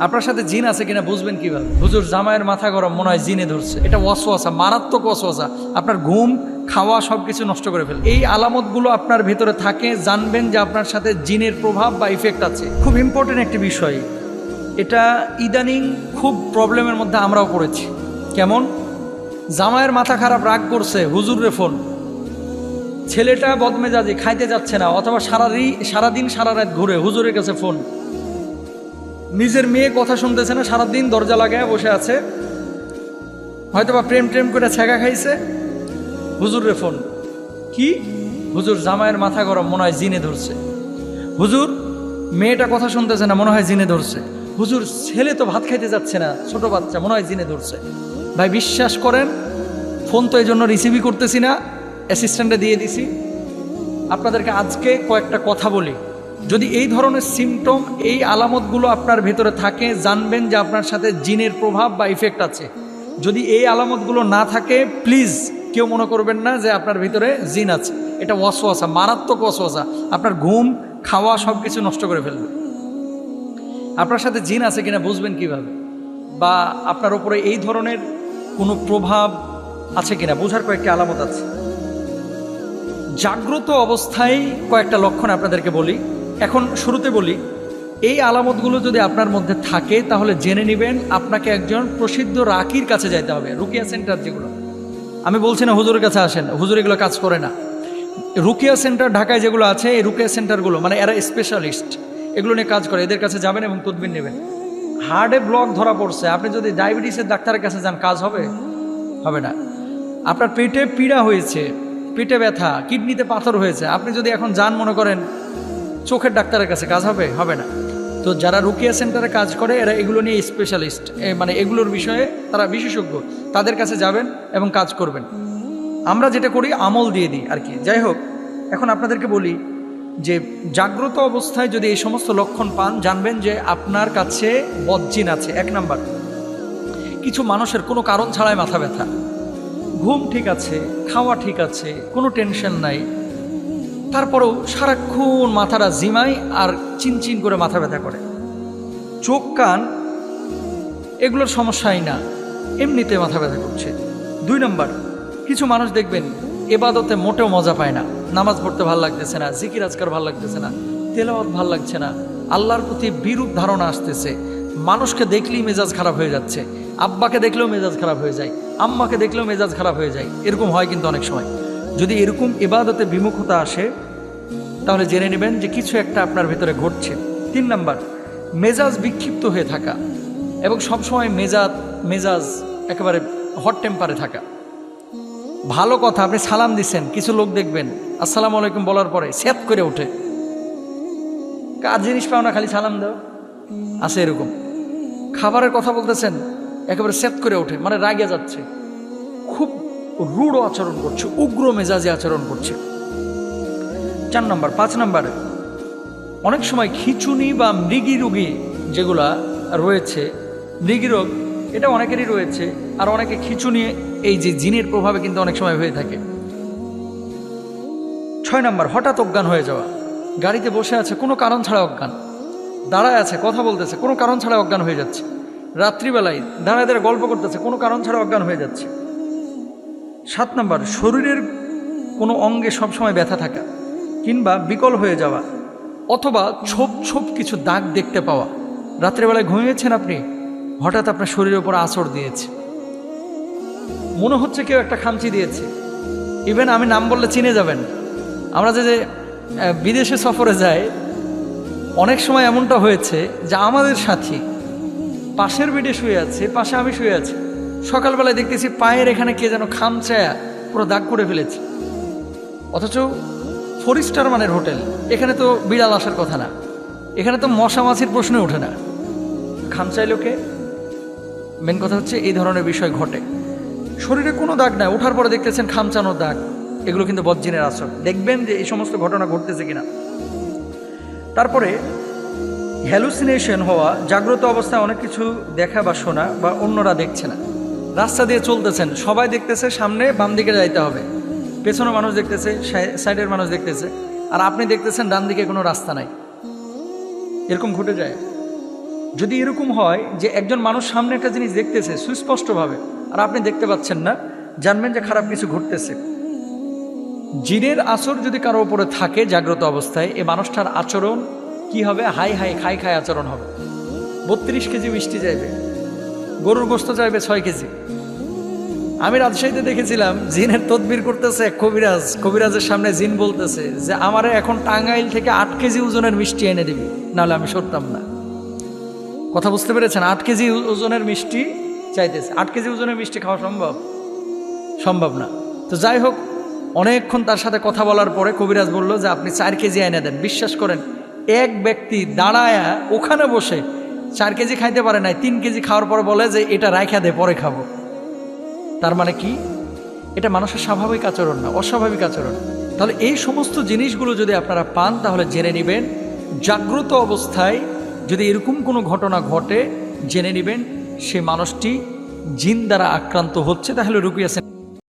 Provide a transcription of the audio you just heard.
আপনার সাথে জিন আছে কিনা বুঝবেন কীভাবে? হুজুর, জামাইয়ের মাথা গরম, মনে হয় জিনে ধরছে। এটা ওয়াসওয়াসা, মারাত্মক ওয়াসওয়াসা। আপনার ঘুম, খাওয়া সব কিছু নষ্ট করে ফেলে এই আলামতগুলো আপনার ভেতরে থাকে, জানবেন যে আপনার সাথে জিনের প্রভাব বা ইফেক্ট আছে। খুব ইম্পর্টেন্ট একটি বিষয়। এটা ইদানিং খুব প্রবলেমের মধ্যে আমরাও পড়েছি। কেমন? জামাইয়ের মাথা খারাপ, রাগ করছে, হুজুরে ফোন। ছেলেটা বদমেজাজি, খাইতে যাচ্ছে না, অথবা সারাদি সারাদিন সারা রাত ঘুরে হুজুরের কাছে ফোন। নিজের মেয়ে কথা শুনতেছে না, সারাদিন দরজা লাগায় বসে আছে। হয়তো বা প্রেম প্রেম করে ছেঁকা খাইছে। হুজুরে ফোন। কি? হুজুর, জামাইয়ের মাথা গরম, মনে হয় জিনে ধরছে। হুজুর, মেয়েটা কথা শুনতেছে না, মনে হয় জিনে ধরছে। হুজুর, ছেলে তো ভাত খাইতে যাচ্ছে না, ছোট বাচ্চা, মনে হয় জিনে ধরছে। ভাই, বিশ্বাস করেন, ফোন তো এই জন্য রিসিভই করতেছি না অ্যাসিস্ট্যান্টে দিয়ে দিছি। আপনাদেরকে আজকে কয়েকটা কথা বলি। যদি এই ধরনের সিমটম এই আলামতগুলো আপনার ভেতরে থাকে, জানবেন যে আপনার সাথে জিনের প্রভাব বা ইফেক্ট আছে। যদি এই আলামতগুলো না থাকে প্লিজ কেউ মনে করবেন না যে আপনার ভিতরে জিন আছে। এটা ওয়াসওয়াসা, মারাত্মক ওয়াসওয়াসা। আপনার ঘুম, খাওয়া সব কিছু নষ্ট করে ফেলবে। আপনার সাথে জিন আছে কিনা বুঝবেন কীভাবে? বা আপনার উপরে এই ধরনের কোনো প্রভাব আছে কিনা? বোঝার কয়েকটি আলামত আছে। জাগ্রত অবস্থায় কয়েকটা লক্ষণ আপনাদেরকে বলি। এখন শুরুতে বলি, এই আলামতগুলো যদি আপনার মধ্যে থাকে, তাহলে জেনে নেবেন আপনাকে একজন প্রসিদ্ধ রাকির কাছে যাইতে হবে, রুকিয়া সেন্টার যেগুলো। আমি বলছি না হুজুরের কাছে আসেন, হুজুর এগুলো কাজ করে না। রুকিয়া সেন্টার ঢাকায় যেগুলো আছে, এই রুকিয়া সেন্টারগুলো মানে এরা স্পেশালিস্ট এগুলো নিয়ে কাজ করে, এদের কাছে যাবেন এবং তদবির নেবেন। হার্টে ব্লক ধরা পড়ছে, আপনি যদি ডায়াবেটিসের ডাক্তারের কাছে যান, কাজ হবে? হবে না। আপনার পেটে পীড়া হয়েছে, পেটে ব্যথা, কিডনিতে পাথর হয়েছে, আপনি যদি এখন যান মনে করেন চোখের ডাক্তারের কাছে কাজ হবে? হবে না। তো যারা রুকিয়া সেন্টারে কাজ করে, এরা এগুলো নিয়ে স্পেশালিস্ট মানে এগুলোর বিষয়ে তারা বিশেষজ্ঞ, তাদের কাছে যাবেন এবং কাজ করবেন। আমরা যেটা করি, আমল দিয়ে দিই আর কি। যাই হোক, এখন আপনাদেরকে বলি যে, জাগ্রত অবস্থায় যদি এই সমস্ত লক্ষণ পান, জানবেন যে আপনার কাছে বজ্জিন আছে। এক নাম্বার, কিছু মানুষের কোনো কারণ ছাড়াই মাথা ব্যথা। ঘুম ঠিক আছে, খাওয়া ঠিক আছে, কোনো টেনশন নাই তারপরেও সারাক্ষণ মাথাটা জিমাই আর চিনচিন করে মাথা ব্যথা করে। চোখ, কান, এগুলোর সমস্যাই না, এমনিতে মাথা ব্যথা করছে। দুই নম্বর, কিছু মানুষ দেখবেন এবাদতে মোটেও মজা পায় না। নামাজ পড়তে ভালো লাগতেছে না, জিকির আজকার ভালো লাগতেছে না, তেলাওয়াত ভালো লাগছে না, আল্লাহর প্রতি বিরূপ ধারণা আসতেছে। মানুষকে দেখলেই মেজাজ খারাপ হয়ে যাচ্ছে, আব্বাকে দেখলেও মেজাজ খারাপ হয়ে যায়, আম্মাকে দেখলেও মেজাজ খারাপ হয়ে যায়, এরকম হয় কিন্তু অনেক সময়। যদি এরকম ইবাদতে বিমুখতা আসে, তাহলে জেনে নেবেন যে কিছু একটা আপনার ভেতরে ঘটছে। তিন নাম্বার, মেজাজ বিক্ষিপ্ত হয়ে থাকা এবং সবসময় মেজাজ মেজাজ একেবারে হট টেম্পারে থাকা। ভালো কথা, আপনি সালাম দিচ্ছেন কিছু লোক দেখবেন, আসসালামু আলাইকুম বলার পরে স্যাপ করে ওঠে। কার জিনিস পাও না, খালি সালাম দাও। আছে এরকম। খাবারের কথা বলতেছেন, একেবারে স্যাপ করে ওঠে মানে রাগে যাচ্ছে। খুব রূঢ় আচরণ করছে, উগ্র মেজাজে আচরণ করছে। চার নম্বর, পাঁচ নম্বর, অনেক সময় খিচুনি বা মৃগী রোগী যেগুলা রয়েছে, মৃগী রোগ, এটা অনেকেরই রয়েছে, আর অনেকে খিচুনি, এই যে জিনের প্রভাবে কিন্তু অনেক সময় হয়ে থাকে। ছয় নম্বর, হঠাৎ অজ্ঞান হয়ে যাওয়া। গাড়িতে বসে আছে, কোনো কারণ ছাড়া অজ্ঞান। দাঁড়ায় আছে, কথা বলতেছে, কোনো কারণ ছাড়া অজ্ঞান হয়ে যাচ্ছে। রাত্রিবেলায় দাঁড়ায় দাঁড়ায় গল্প করতেছে, কোনো কারণ ছাড়া অজ্ঞান হয়ে যাচ্ছে। সাত নম্বর, শরীরের কোনো অঙ্গে সবসময় ব্যথা থাকা কিংবা বিকল হয়ে যাওয়া অথবা ছোপ ছোপ কিছু দাগ দেখতে পাওয়া। রাত্রেবেলায় ঘুমিয়েছেন আপনি? হঠাৎ আপনার শরীরের উপর আচর দিয়েছে। মনে হচ্ছে কেউ একটা খামচি দিয়েছে। ইভেন আমি নাম বললে চিনে যাবেন। আমরা যে বিদেশে সফরে যাই, অনেক সময় এমনটা হয়েছে যে আমাদের সাথী পাশের বেডে শুয়ে আছে, পাশে আমি শুয়ে আছি। সকালবেলায় দেখতেছি পায়ের এখানে কে যেন খামচায়া পুরো দাগ করে ফেলেছে। অথচ ফোর স্টার মানের হোটেল, এখানে তো বিড়াল আসার কথা না। এখানে তো মশা মাছির প্রশ্নই ওঠে না। খামচাইলো লোকে? মেন কথা হচ্ছে এই ধরনের বিষয় ঘটে। শরীরে কোনো দাগ নাই, ওঠার পরে দেখতেছেন খামচানোর দাগ। এগুলো কিন্তু বজ্জিনের আসর দেখবেন যে এই সমস্ত ঘটনা ঘটতেছে কিনা। তারপরে হ্যালুসিনেশন হওয়া, জাগ্রত অবস্থায় অনেক কিছু দেখা বা শোনা বা অন্যরা দেখছে না। রাস্তা দিয়ে চলতেছেন, সবাই দেখতেছে সামনে বাম দিকে যাইতে হবে। পেছনে মানুষ দেখতেছে, সাই- সাইডের মানুষ দেখতেছে, আর আপনি দেখতেছেন ডান দিকে কোনো রাস্তা নাই। এরকম ঘটে যায়। যদি এরকম হয় যে একজন মানুষ সামনে একটা জিনিস দেখতেছে সুস্পষ্টভাবে, আর আপনি দেখতে পাচ্ছেন না, জানবেন যে খারাপ কিছু ঘটতেছে। জিনের আসর যদি কারও উপরে থাকে জাগ্রত অবস্থায় এই মানুষটার আচরণ কি হবে? হাই হাই, খাই খাই আচরণ হবে। বত্রিশ কেজি মিষ্টি চাইবে। গরুর গোস্ত চাইবে ছয় কেজি। আমি রাজশাহীতে দেখেছিলাম, জিনের তদবির করতেছে কবিরাজ। কবিরাজের সামনে জিন বলতেছে যে, আমারে এখন টাঙ্গাইল থেকে আট কেজি ওজনের মিষ্টি এনে দিবি, নাহলে আমি সরতাম না। কথা বুঝতে পেরেছেন? আট কেজি ওজনের মিষ্টি চাইতেছে। আট কেজি ওজনের মিষ্টি খাওয়া সম্ভব? সম্ভব না। তো যাই হোক, অনেকক্ষণ তার সাথে কথা বলার পরে কবিরাজ বলল যে, আপনি চার কেজি এনে দেন। বিশ্বাস করেন, এক ব্যক্তি দাঁড়ায়া ওখানে বসে চার কেজি খাইতে পারে নাই, তিন কেজি খাওয়ার পর বলে যে, এটা রাইখা দে, পরে খাব। তার মানে কি? এটা মানুষের স্বাভাবিক আচরণ না, অস্বাভাবিক আচরণ। তাহলে এই সমস্ত জিনিসগুলো যদি আপনারা পান, তাহলে জেনে নেবেন, জাগ্রত অবস্থায় যদি এরকম কোনো ঘটনা ঘটে, জেনে নেবেন, সে মানুষটি জিন দ্বারা আক্রান্ত হচ্ছে, তাহলে রুকিয়াছেন